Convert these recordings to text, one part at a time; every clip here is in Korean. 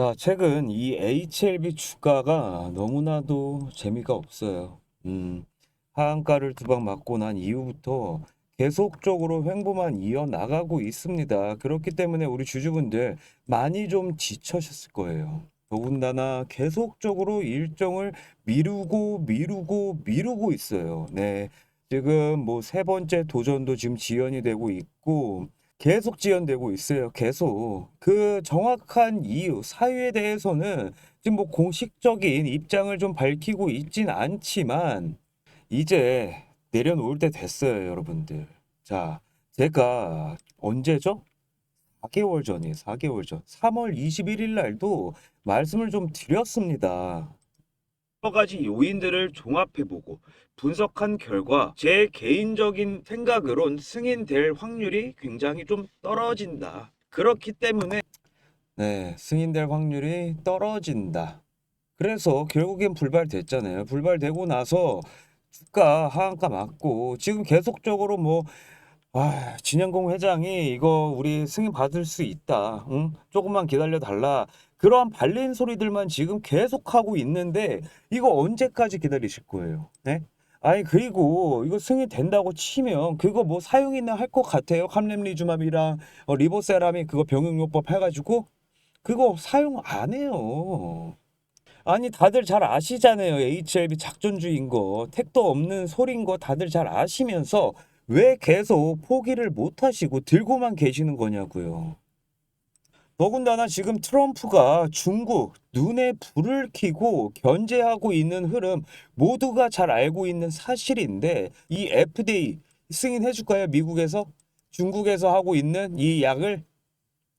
자, 최근 이 HLB 주가가 너무나도 재미가 없어요. 음, 하한가를 두 방 맞고 난 이후부터 계속적으로 횡보만 이어나가고 있습니다. 그렇기 때문에 우리 주주분들 많이 좀 지쳐셨을 거예요. 더군다나 계속적으로 일정을 미루고 미루고 미루고 있어요. 네. 지금 뭐 세 번째 도전도 지금 지연이 되고 있고 계속 지연되고 있어요. 계속. 그 정확한 이유, 사유에 대해서는 지금 뭐 공식적인 입장을 좀 밝히고 있진 않지만 이제 내려놓을 때 됐어요, 여러분들. 자, 제가 언제죠? 4개월 전이에요, 4개월 전. 3월 21일 날도 말씀을 좀 드렸습니다. 여러 가지 요인들을 종합해보고 분석한 결과 제 개인적인 생각으론 승인될 확률이 굉장히 좀 떨어진다. 그렇기 때문에 네, 승인될 확률이 떨어진다. 그래서 결국엔 불발됐잖아요. 불발되고 나서 주가 하한가 맞고 지금 계속적으로 뭐 아, 진영공 회장이 이거 우리 승인 받을 수 있다. 응? 조금만 기다려 달라. 그러한 발린 소리들만 지금 계속하고 있는데 이거 언제까지 기다리실 거예요? 네? 아니 그리고 이거 승인 된다고 치면 그거 뭐 사용이나 할 것 같아요? 함렘리주맘이랑 어, 리보세라믹 그거 병용요법 해가지고 그거 사용 안 해요. 아니 다들 잘 아시잖아요. HLB 작전주의인 거 택도 없는 소린 거 다들 잘 아시면서 왜 계속 포기를 못 하시고 들고만 계시는 거냐고요. 더군다나 지금 트럼프가 중국 눈에 불을 켜고 견제하고 있는 흐름 모두가 잘 알고 있는 사실인데 이 FDA 승인해 줄까요? 미국에서 중국에서 하고 있는 이 약을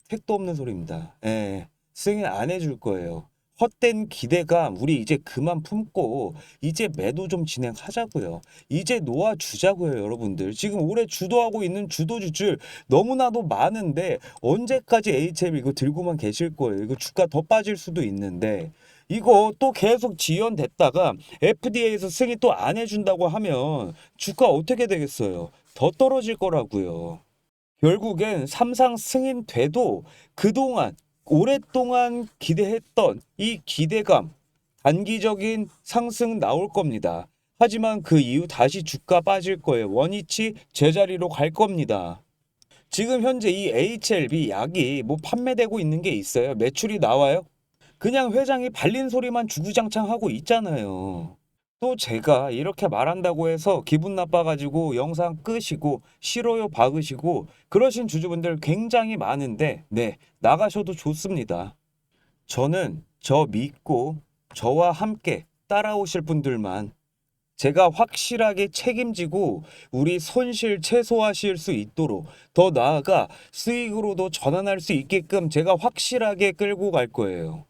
택도 없는 소리입니다. 예. 승인 안 해줄 거예요. 헛된 기대감 우리 이제 그만 품고 이제 매도 좀 진행하자고요. 이제 놓아 주자고요, 여러분들. 지금 올해 주도하고 있는 주도주들 너무나도 많은데 언제까지 HM 이거 들고만 계실 거예요. 이거 주가 더 빠질 수도 있는데 이거 또 계속 지연됐다가 FDA에서 승인 또 안 해준다고 하면 주가 어떻게 되겠어요? 더 떨어질 거라고요. 결국엔 삼상 승인돼도 그동안 오랫동안 기대했던 이 기대감, 단기적인 상승 나올 겁니다. 하지만 그 이후 다시 주가 빠질 거예요. 원위치 제자리로 갈 겁니다. 지금 현재 이 HLB 약이 뭐 판매되고 있는 게 있어요. 매출이 나와요. 그냥 회장이 발린 소리만 주구장창 하고 있잖아요. 또 제가 이렇게 말한다고 해서 기분 나빠가지고 영상 끄시고 싫어요 박으시고 그러신 주주분들 굉장히 많은데 네 나가셔도 좋습니다. 저는 저 믿고 저와 함께 따라오실 분들만 제가 확실하게 책임지고 우리 손실 최소화하실 수 있도록 더 나아가 수익으로도 전환할 수 있게끔 제가 확실하게 끌고 갈 거예요.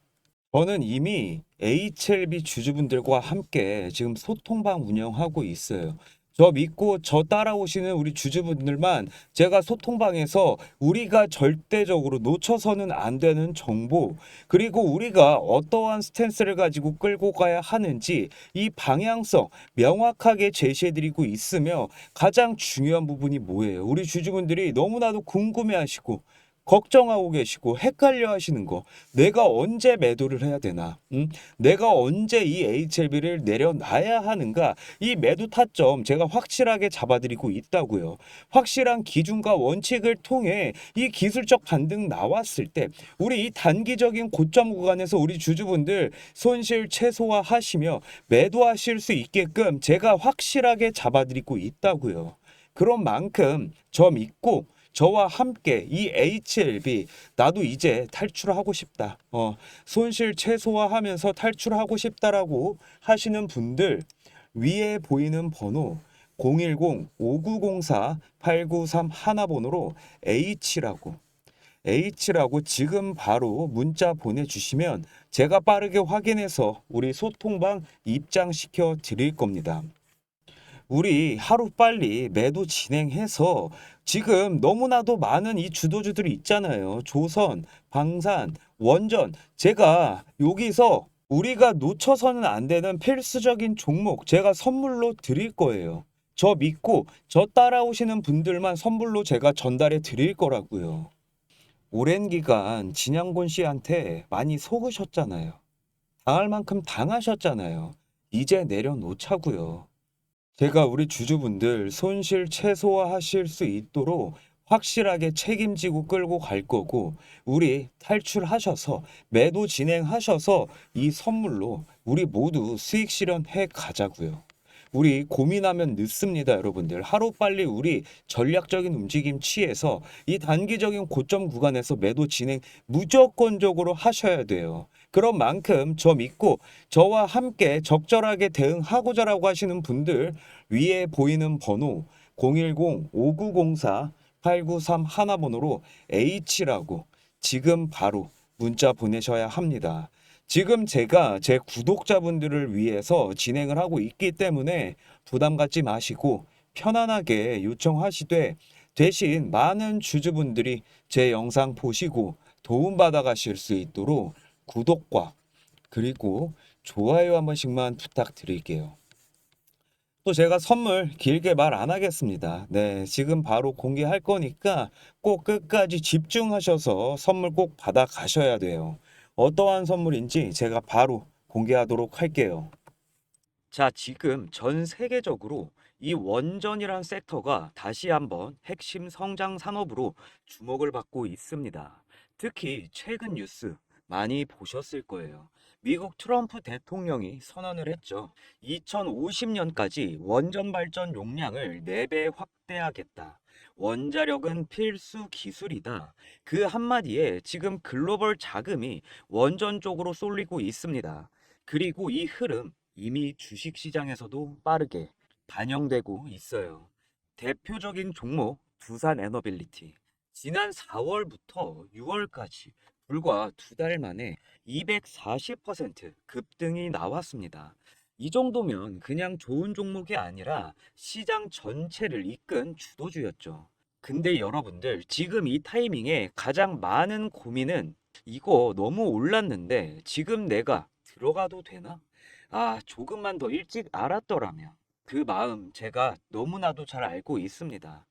저는 이미 HLB 주주분들과 함께 지금 소통방 운영하고 있어요. 저 믿고 저 따라오시는 우리 주주분들만 제가 소통방에서 우리가 절대적으로 놓쳐서는 안 되는 정보 그리고 우리가 어떠한 스탠스를 가지고 끌고 가야 하는지 이 방향성 명확하게 제시해드리고 있으며 가장 중요한 부분이 뭐예요? 우리 주주분들이 너무나도 궁금해하시고 걱정하고 계시고 헷갈려 하시는 거. 내가 언제 매도를 해야 되나? 음? 내가 언제 이 HLB를 내려놔야 하는가? 이 매도 타점 제가 확실하게 잡아드리고 있다고요. 확실한 기준과 원칙을 통해 이 기술적 반등 나왔을 때 우리 이 단기적인 고점 구간에서 우리 주주분들 손실 최소화 하시며 매도하실 수 있게끔 제가 확실하게 잡아드리고 있다고요. 그런 만큼 저 믿고 저와 함께 이 HLB 나도 이제 탈출하고 싶다. 어, 손실 최소화하면서 탈출하고 싶다라고 하시는 분들 위에 보이는 번호 010-5904-893 하나 번호로 H라고 H라고 지금 바로 문자 보내주시면 제가 빠르게 확인해서 우리 소통방 입장시켜 드릴 겁니다. 우리 하루 빨리 매도 진행해서 지금 너무나도 많은 이 주도주들이 있잖아요. 조선, 방산, 원전. 제가 여기서 우리가 놓쳐서는 안 되는 필수적인 종목 제가 선물로 드릴 거예요. 저 믿고 저 따라오시는 분들만 선물로 제가 전달해 드릴 거라고요. 오랜 기간 진양곤 씨한테 많이 속으셨잖아요. 당할 만큼 당하셨잖아요. 이제 내려놓자고요. 제가 우리 주주분들 손실 최소화하실 수 있도록 확실하게 책임지고 끌고 갈 거고 우리 탈출하셔서 매도 진행하셔서 이 선물로 우리 모두 수익 실현해 가자고요. 우리 고민하면 늦습니다, 여러분들. 하루빨리 우리 전략적인 움직임 취해서 이 단기적인 고점 구간에서 매도 진행 무조건적으로 하셔야 돼요. 그런 만큼 저 믿고 저와 함께 적절하게 대응하고자라고 하시는 분들 위에 보이는 번호 010-5904-8931 하나번호로 H라고 지금 바로 문자 보내셔야 합니다. 지금 제가 제 구독자분들을 위해서 진행을 하고 있기 때문에 부담 갖지 마시고 편안하게 요청하시되 대신 많은 주주분들이 제 영상 보시고 도움받아 가실 수 있도록 구독과 그리고 좋아요 한 번씩만 부탁드릴게요. 또 제가 선물 길게 말 안 하겠습니다. 네, 지금 바로 공개할 거니까 꼭 끝까지 집중하셔서 선물 꼭 받아 가셔야 돼요. 어떠한 선물인지 제가 바로 공개하도록 할게요. 자, 지금 전 세계적으로 이 원전이란 섹터가 다시 한번 핵심 성장 산업으로 주목을 받고 있습니다. 특히 최근 뉴스 많이 보셨을 거예요. 미국 트럼프 대통령이 선언을 했죠. 2050년까지 원전 발전 용량을 4배 확대하겠다. 원자력은 필수 기술이다. 그 한마디에 지금 글로벌 자금이 원전 쪽으로 쏠리고 있습니다. 그리고 이 흐름 이미 주식 시장에서도 빠르게 반영되고 있어요. 대표적인 종목 두산 에너빌리티. 지난 4월부터 6월까지 불과 두 달 만에 240% 급등이 나왔습니다. 이 정도면 그냥 좋은 종목이 아니라 시장 전체를 이끈 주도주였죠. 근데 여러분들 지금 이 타이밍에 가장 많은 고민은 이거 너무 올랐는데 지금 내가 들어가도 되나? 아, 조금만 더 일찍 알았더라면. 그 마음 제가 너무나도 잘 알고 있습니다.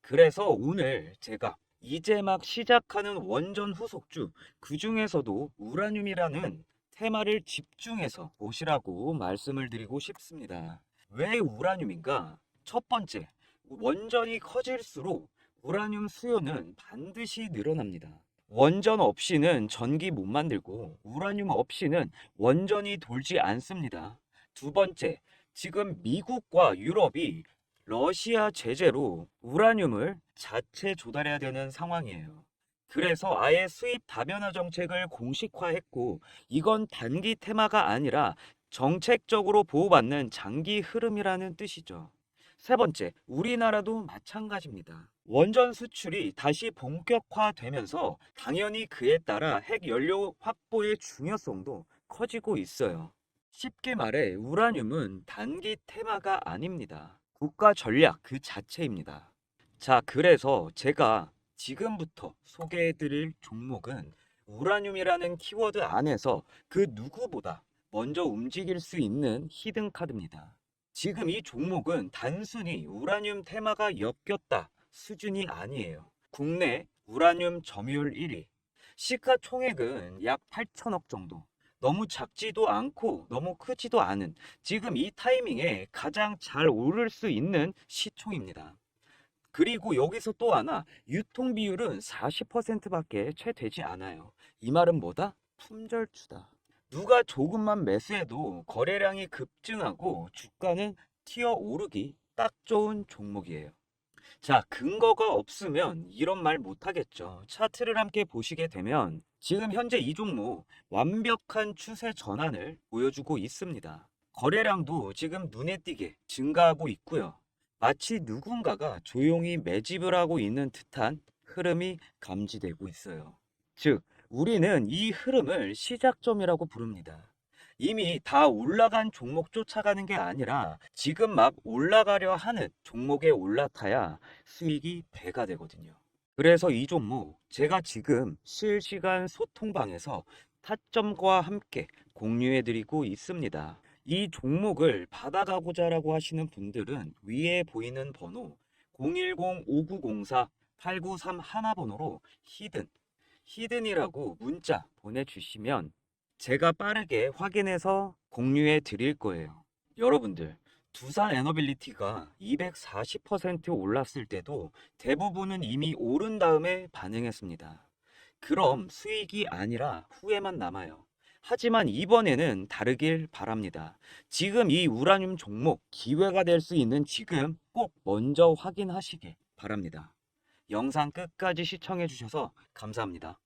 그래서 오늘 제가 이제 막 시작하는 원전 후속주, 그 중에서도 우라늄이라는 테마를 집중해서 보시라고 말씀을 드리고 싶습니다. 왜 우라늄인가? 첫 번째, 원전이 커질수록 우라늄 수요는 반드시 늘어납니다. 원전 없이는 전기 못 만들고 우라늄 없이는 원전이 돌지 않습니다. 두 번째, 지금 미국과 유럽이 러시아 제재로 우라늄을 자체 조달해야 되는 상황이에요. 그래서 아예 수입 다변화 정책을 공식화했고 이건 단기 테마가 아니라 정책적으로 보호받는 장기 흐름이라는 뜻이죠. 세 번째, 우리나라도 마찬가지입니다. 원전 수출이 다시 본격화되면서 당연히 그에 따라 핵 연료 확보의 중요성도 커지고 있어요. 쉽게 말해 우라늄은 단기 테마가 아닙니다. 국가 전략 그 자체입니다. 자, 그래서 제가 지금부터 소개해드릴 종목은 우라늄이라는 키워드 안에서 그 누구보다 먼저 움직일 수 있는 히든 카드입니다. 지금 이 종목은 단순히 우라늄 테마가 엮였다 수준이 아니에요. 국내 우라늄 점유율 1위. 시가 총액은 약 8천억 정도. 너무 작지도 않고 너무 크지도 않은 지금 이 타이밍에 가장 잘 오를 수 있는 시총입니다. 그리고 여기서 또 하나 유통 비율은 40%밖에 채 되지 않아요. 이 말은 뭐다? 품절주다. 누가 조금만 매수해도 거래량이 급증하고 주가는 튀어 오르기 딱 좋은 종목이에요. 자, 근거가 없으면 이런 말 못하겠죠. 차트를 함께 보시게 되면 지금 현재 이 종목 완벽한 추세 전환을 보여주고 있습니다. 거래량도 지금 눈에 띄게 증가하고 있고요. 마치 누군가가 조용히 매집을 하고 있는 듯한 흐름이 감지되고 있어요. 즉, 우리는 이 흐름을 시작점이라고 부릅니다. 이미 다 올라간 종목 쫓아가는 게 아니라 지금 막 올라가려 하는 종목에 올라타야 수익이 배가 되거든요. 그래서 이 종목 제가 지금 실시간 소통방에서 타점과 함께 공유해 드리고 있습니다. 이 종목을 받아가고자 라고 하시는 분들은 위에 보이는 번호 010-5904-893 하나번호로 히든 히든이라고 문자 보내주시면 제가 빠르게 확인해서 공유해 드릴 거예요. 여러분들, 두산 에너빌리티가 240% 올랐을 때도 대부분은 이미 오른 다음에 반응했습니다. 그럼 수익이 아니라 후회만 남아요. 하지만 이번에는 다르길 바랍니다. 지금 이 우라늄 종목 기회가 될 수 있는 지금 꼭 먼저 확인하시길 바랍니다. 영상 끝까지 시청해 주셔서 감사합니다.